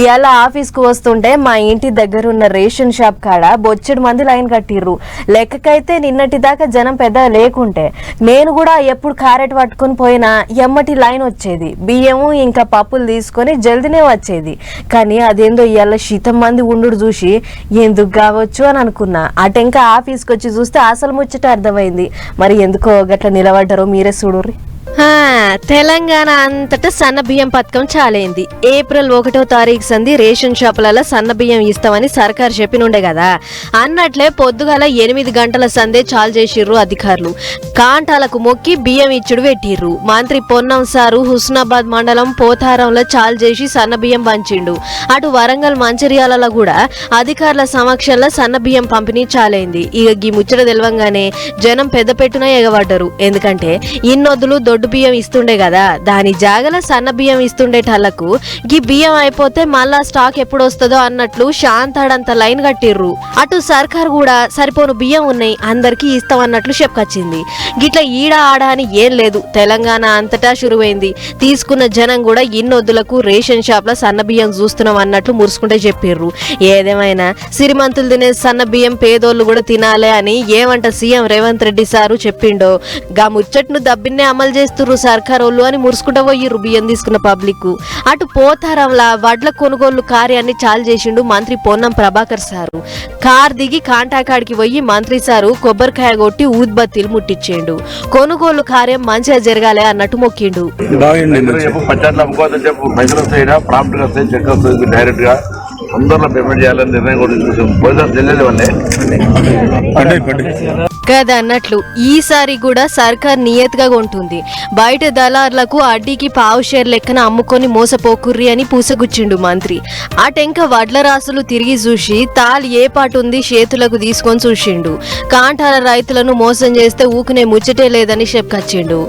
ఇవాళ ఆఫీస్కు వస్తుంటే మా ఇంటి దగ్గర ఉన్న రేషన్ షాప్ కాడ బొచ్చడి మంది లైన్ కట్టిర్రు. లెక్కకైతే నిన్నటి దాకా జనం పెద్ద లేకుంటే నేను కూడా ఎప్పుడు కారెట్ పట్టుకొని పోయినా ఎమ్మటి లైన్ వచ్చేది. బియ్యము ఇంకా పప్పులు తీసుకొని జల్దినే వచ్చేది. కానీ అదేందో ఇవాళ శీతం మంది ఉండు చూసి ఎందుకు కావచ్చు అని అనుకున్నా. ఇంకా ఆఫీస్కి వచ్చి చూస్తే అసలు ముచ్చట అర్థమైంది. మరి ఎందుకో గట్ల నిలబడ్డారో మీరే చూడుర్రి. తెలంగాణ అంతటా సన్న బియ్యం పథకం చాలైంది. ఏప్రిల్ ఒకటో తారీఖు సంది రేషన్ షాపులలో సన్న బియ్యం ఇస్తామని సర్కార్ చెప్పినుండే కదా అన్నట్లే పొద్దుగాల ఎనిమిది గంటల సందే చాలు చేసిర్రు అధికారులు. కాంటాలకు మొక్కి బియ్యం ఇచ్చుడు పెట్టిర్రు. మంత్రి పొన్నం సారు హుస్నాబాద్ మండలం పోతారంలో చాలు చేసి సన్న బియ్యం పంచిండు. అటు వరంగల్ మంచిర్యాలలో కూడా అధికారుల సమక్షంలో సన్న బియ్యం పంపిణీ చాలైంది. ఇక గీ ముచ్చట తెలవంగానే జనం పెద్ద పెట్టున ఎగబడ్డరు. ఎందుకంటే ఇన్నొద్దులు దొడ్డు బియ్యం ఇస్తుండే కదా. దాని జాగల సన్న బియ్యం ఇస్తుండేటళ్ళకు గీ బియ్యం అయిపోతే మళ్ళా స్టాక్ ఎప్పుడు వస్తుందో అన్నట్లు శాంతాడంత లైన్ కట్టిర్రు. అటు సర్కార్ కూడా సరిపోను బియ్యం ఉన్నాయి అందరికీ ఇస్తామన్నట్లు చెప్పుకొచ్చింది. గిట్ల ఈడ ఆడ అని ఏం లేదు తెలంగాణ అంతటా షురువైంది. తీసుకున్న జనం కూడా ఇన్నొద్దులకు రేషన్ షాప్లో సన్న బియ్యం చూస్తున్నాం అన్నట్లు మురుసుకుంటే చెప్పిర్రు. ఏదేమైనా సిరిమంతులు తినే సన్న బియ్యం పేదోళ్ళు కూడా తినాలే అని ఏమంట సీఎం రేవంత్ రెడ్డి సారు చెప్పిండో. గా ముచ్చట్ను దబ్బిన్నే అమలు చేసి చేస్తుర్రు సర్కారోళ్ళు అని మురుసుకుంటా పోయిర్రు బియ్యం తీసుకున్న పబ్లిక్ అటు పోతారంలా వడ్ల కొనుగోలు కార్యాన్ని చాలు చేసిండు మంత్రి పొన్నం ప్రభాకర్ సారు. కార్ దిగి కాంటాకాడికి పోయి మంత్రి సారు కొబ్బరికాయ కొట్టి ఊద్బత్తీలు ముట్టించిండు కొనుగోలు కార్యం మంచిగా జరగాలి అన్నట్టు మొక్కిండు. డైరెక్ట్గా తొందరలో పేమెంట్ చేయాలని నిర్ణయం కూడా తీసుకొచ్చాం. పోయినా తెలియదు అన్నీ కదా అన్నట్లు ఈసారి కూడా సర్కార్ నియతగా ఉంటుంది బయట దళార్లకు అడ్డీకి పావు షేర్ లెక్కన అమ్ముకొని మోసపోకుర్రి అని పూసగుచ్చిండు మంత్రి. అటెంక వడ్ల రాసులు తిరిగి చూసి తాలు ఏ పాటు ఉంది చేతులకు తీసుకొని చూసిండు. కాంటాల రైతులను మోసం చేస్తే ఊకునే ముచ్చటే లేదని చెప్పుకొచ్చిండు